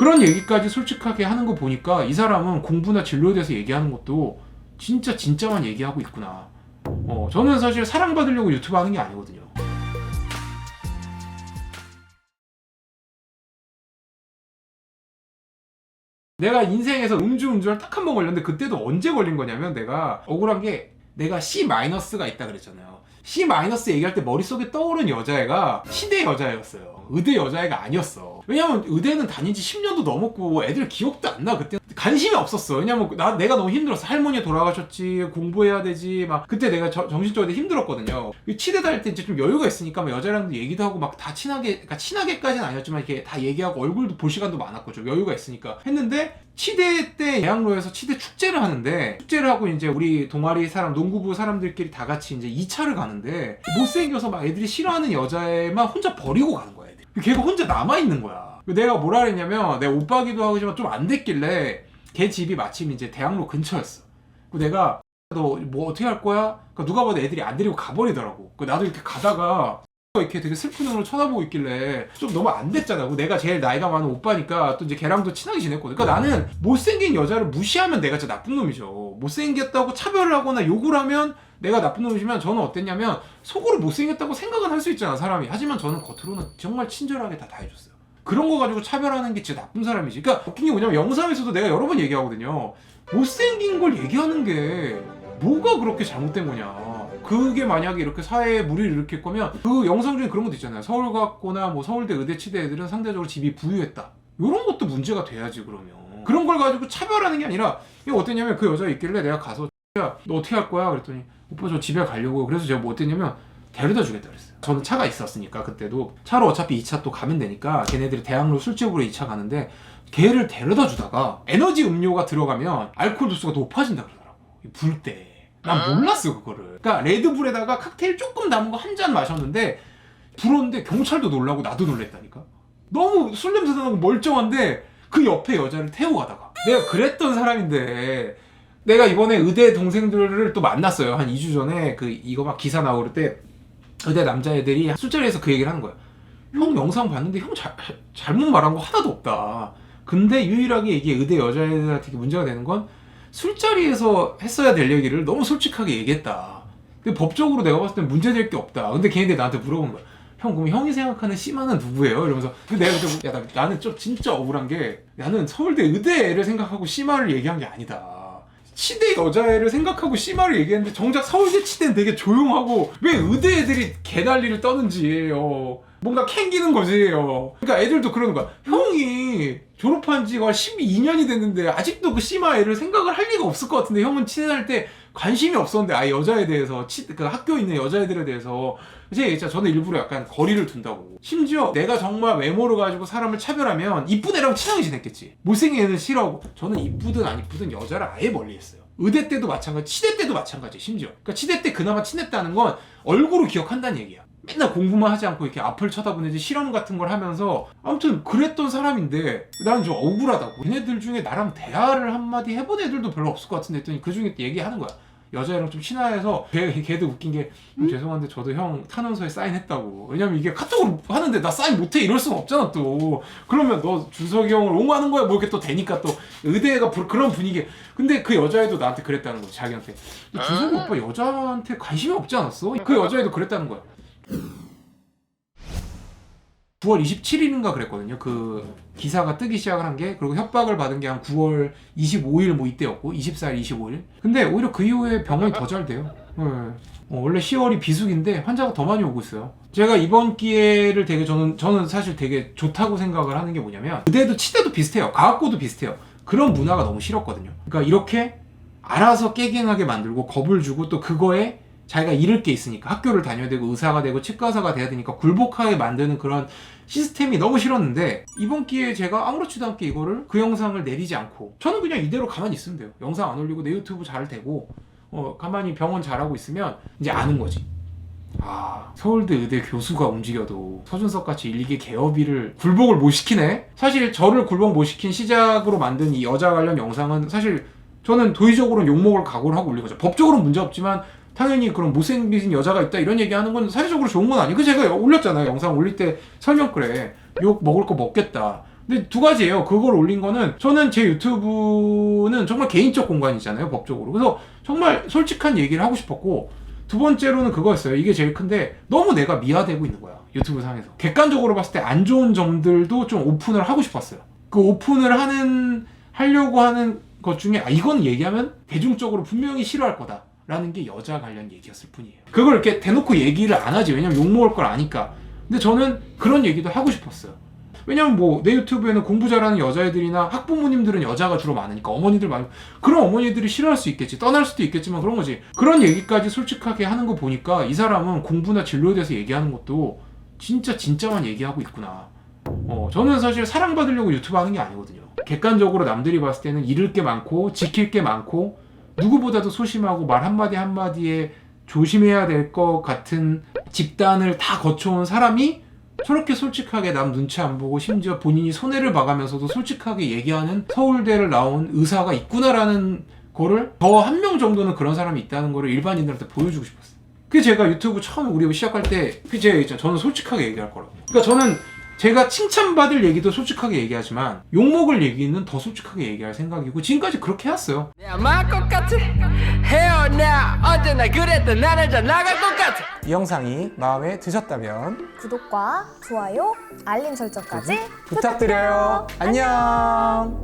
그런 얘기까지 솔직하게 하는 거 보니까 이 사람은 공부나 진로에 대해서 얘기하는 것도 진짜 진짜만 얘기하고 있구나. 어, 저는 사실 사랑받으려고 유튜브 하는 게 아니거든요. 내가 인생에서 음주운전을 딱 한 번 걸렸는데 그때도 언제 걸린 거냐면 내가 억울한 게 내가 C 마이너스가 있다 그랬잖아요. C 얘기할 때 머릿속에 떠오른 여자애가 시대 여자애였어요. 의대 여자애가 아니었어. 왜냐면 의대는 다닌 지 10년도 넘었고 애들 기억도 안 나. 그때 관심이 없었어. 왜냐면 나 내가 너무 힘들었어. 할머니 돌아가셨지. 공부해야 되지. 막 그때 내가 저- 정신적으로 힘들었거든요. 이 치대 다닐 때 이제 좀 여유가 있으니까 막 여자랑도 얘기도 하고 막 다 친하게 그러니까 친하게까지는 아니었지만 이렇게 다 얘기하고 얼굴도 볼 시간도 많았고 좀 여유가 있으니까 했는데 치대 때 대학로에서 치대 축제를 하는데 축제를 하고 이제 우리 동아리 사람 농구부 사람들끼리 다 같이 이제 2차를 가는데 못생겨서 막 애들이 싫어하는 여자애만 혼자 버리고 가는 거야 애들. 걔가 혼자 남아 있는 거야. 내가 뭐라 그랬냐면 내 오빠기도 하지만 좀 안 됐길래 걔 집이 마침 이제 대학로 근처였어. 그 내가 너 뭐 어떻게 할 거야? 그러니까 누가 봐도 애들이 안 데리고 가버리더라고. 그 나도 이렇게 가다가 이렇게 되게 슬픈 눈으로 쳐다보고 있길래 좀 너무 안 됐잖아. 그 내가 제일 나이가 많은 오빠니까 또 이제 걔랑도 친하게 지냈거든. 그러니까 나는 못생긴 여자를 무시하면 내가 진짜 나쁜 놈이죠. 못생겼다고 차별을 하거나 욕을 하면 내가 나쁜 놈이지만 저는 어땠냐면 속으로 못생겼다고 생각은 할 수 있잖아 사람이. 하지만 저는 겉으로는 정말 친절하게 다 다 해줬어요. 그런 거 가지고 차별하는 게 진짜 나쁜 사람이지. 그러니까 웃긴 게 뭐냐면 영상에서도 내가 여러 번 얘기하거든요. 못생긴 걸 얘기하는 게 뭐가 그렇게 잘못된 거냐. 그게 만약에 이렇게 사회에 무리를 일으킬 거면 그 영상 중에 그런 것도 있잖아요. 서울과거나 뭐 서울대 의대 치대 애들은 상대적으로 집이 부유했다. 이런 것도 문제가 돼야지 그러면. 그런 걸 가지고 차별하는 게 아니라 이게 어땠냐면 그 여자 있길래 내가 가서 야, 너 어떻게 할 거야? 그랬더니 오빠 저 집에 가려고 그래서 제가 뭐 어땠냐면 데려다 주겠다 그랬어요. 저는 차가 있었으니까 그때도 차로 어차피 2차 또 가면 되니까 걔네들이 대학로 술집으로 2차 가는데 걔를 데려다 주다가 에너지 음료가 들어가면 알코올 도수가 높아진다 그러더라고. 불 때. 난 몰랐어 그거를. 그러니까 레드불에다가 칵테일 조금 남은 거 한 잔 마셨는데 불었는데 경찰도 놀라고 나도 놀랬다니까. 너무 술 냄새 나고 멀쩡한데 그 옆에 여자를 태우고 가다가 내가 그랬던 사람인데 내가 이번에 의대 동생들을 또 만났어요. 한 2주 전에 그 이거 막 기사 나오를 때 의대 남자애들이 술자리에서 그 얘기를 하는 거야. 형 영상 봤는데 형 잘, 잘못 말한 거 하나도 없다. 근데 유일하게 이게 의대 여자애들한테 문제가 되는 건 술자리에서 했어야 될 얘기를 너무 솔직하게 얘기했다. 근데 법적으로 내가 봤을 땐 문제될 게 없다. 근데 걔네들 나한테 물어본 거야. 형 그럼 형이 생각하는 씨마는 누구예요? 이러면서 근데 내가 그때 야, 나, 나는 좀 진짜 억울한 게 나는 서울대 의대를 생각하고 씨마를 얘기한 게 아니다. 치대 여자애를 생각하고 씨마를 얘기했는데 정작 서울대 치대는 되게 조용하고 왜 의대 애들이 개난리를 떠는지 어, 뭔가 캥기는 거지 어. 그러니까 애들도 그러는 거야 형이 졸업한 지가 12년이 됐는데 아직도 그 씨마 애를 생각을 할 리가 없을 것 같은데 형은 다닐 때 관심이 없었는데 아예 여자에 대해서 치, 그 학교에 있는 여자애들에 대해서 이제 진짜 저는 일부러 약간 거리를 둔다고. 심지어 내가 정말 외모를 가지고 사람을 차별하면 이쁜 애랑 친하게 지냈겠지. 못생긴 애는 싫어하고. 저는 이쁘든 안 이쁘든 여자를 아예 멀리했어요. 의대 때도 마찬가지 치대 때도 마찬가지 심지어. 그러니까 치대 때 그나마 친했다는 건 얼굴을 기억한다는 얘기야 맨날 공부만 하지 않고 이렇게 앞을 쳐다보는지 실험 같은 걸 하면서 아무튼 그랬던 사람인데 나는 좀 억울하다고. 얘네들 중에 나랑 대화를 한마디 해본 애들도 별로 없을 것 같은데 했더니 그 중에 얘기하는 거야. 여자애랑 좀 친해서 걔, 걔도 웃긴 게 형, 죄송한데 저도 형 탄원서에 사인했다고. 왜냐면 이게 카톡으로 하는데 나 사인 못해 이럴 수는 없잖아 또. 그러면 너 준석이 형을 옹호하는 거야? 뭐 이렇게 또 되니까 또 의대가 부- 그런 분위기 근데 그 여자애도 나한테 그랬다는 거야 자기한테. 준석이 오빠 여자한테 관심이 없지 않았어? 그 여자애도 그랬다는 거야 9월 27일인가 그랬거든요. 그 기사가 뜨기 시작을 한 게 그리고 협박을 받은 게 한 9월 25일 뭐 이때였고 24일, 25일. 근데 오히려 그 이후에 병원이 더 잘 돼요. 네. 어, 원래 10월이 비수기인데 환자가 더 많이 오고 있어요. 제가 이번 기회를 되게 저는 저는 사실 되게 좋다고 생각을 하는 게 뭐냐면 그대도 치대도 비슷해요. 과학고도 비슷해요. 그런 문화가 너무 싫었거든요. 그러니까 이렇게 알아서 깨갱하게 만들고 겁을 주고 또 그거에 자기가 잃을 게 있으니까. 학교를 다녀야 되고 의사가 되고 치과의사가 돼야 되니까 굴복하게 만드는 그런 시스템이 너무 싫었는데 이번 기회에 제가 아무렇지도 않게 이거를 그 영상을 내리지 않고 저는 그냥 이대로 가만히 있으면 돼요. 영상 안 올리고 내 유튜브 잘 되고 어, 가만히 병원 잘하고 있으면 이제 아는 거지. 아 서울대 의대 교수가 움직여도 서준석 같이 일개 개업이를 굴복을 못 시키네? 사실 저를 굴복 못 시킨 시작으로 만든 이 여자 관련 영상은 사실 저는 도의적으로 욕먹을 각오를 하고 올린 거죠. 법적으로는 문제 없지만 당연히 그런 못생긴 여자가 있다 이런 얘기하는 건 사회적으로 좋은 건 아니고 제가 올렸잖아요 영상 올릴 때 설명글에 욕 먹을 거 먹겠다 근데 두 가지예요. 그걸 올린 거는 저는 제 유튜브는 정말 개인적 공간이잖아요, 법적으로. 그래서 정말 솔직한 얘기를 하고 싶었고 두 번째로는 그거였어요. 이게 제일 큰데 너무 내가 미화되고 있는 거야. 유튜브 상에서. 객관적으로 봤을 때 안 좋은 점들도 좀 오픈을 하고 싶었어요. 그 오픈을 하는 하려고 하는 것 중에 아 이건 얘기하면 대중적으로 분명히 싫어할 거다. 라는 게 여자 관련 얘기였을 뿐이에요. 그걸 이렇게 대놓고 얘기를 안 하지. 왜냐면 욕먹을 걸 아니까. 근데 저는 그런 얘기도 하고 싶었어요. 왜냐면 뭐 내 유튜브에는 공부 잘하는 여자애들이나 학부모님들은 여자가 주로 많으니까 어머니들 많고 그런 어머니들이 싫어할 수 있겠지 떠날 수도 있겠지만 그런 거지 그런 얘기까지 솔직하게 하는 거 보니까 이 사람은 공부나 진로에 대해서 얘기하는 것도 진짜 진짜만 얘기하고 있구나 어 저는 사실 사랑받으려고 유튜브 하는 게 아니거든요 객관적으로 남들이 봤을 때는 잃을 게 많고 지킬 게 많고 누구보다도 소심하고 말 한마디 한마디에 조심해야 될 것 같은 집단을 다 거쳐온 사람이 저렇게 솔직하게 남 눈치 안 보고 심지어 본인이 손해를 봐가면서도 솔직하게 얘기하는 서울대를 나온 의사가 있구나라는 거를 저한명 정도는 그런 사람이 있다는 거를 일반인들한테 보여주고 싶었어요. 그게 제가 유튜브 처음 우리 시작할 때 있잖아요. 저는 솔직하게 얘기할 거라고. 그러니까 저는 제가 칭찬받을 얘기도 솔직하게 얘기하지만 욕먹을 얘기는 더 솔직하게 얘기할 생각이고 지금까지 그렇게 해왔어요. 내 아마 똑같아 헤어나 언제나 그랬던 나는 잘 나갈 것 같아 이 영상이 마음에 드셨다면 구독과 좋아요, 알림 설정까지 부탁드려요. 안녕.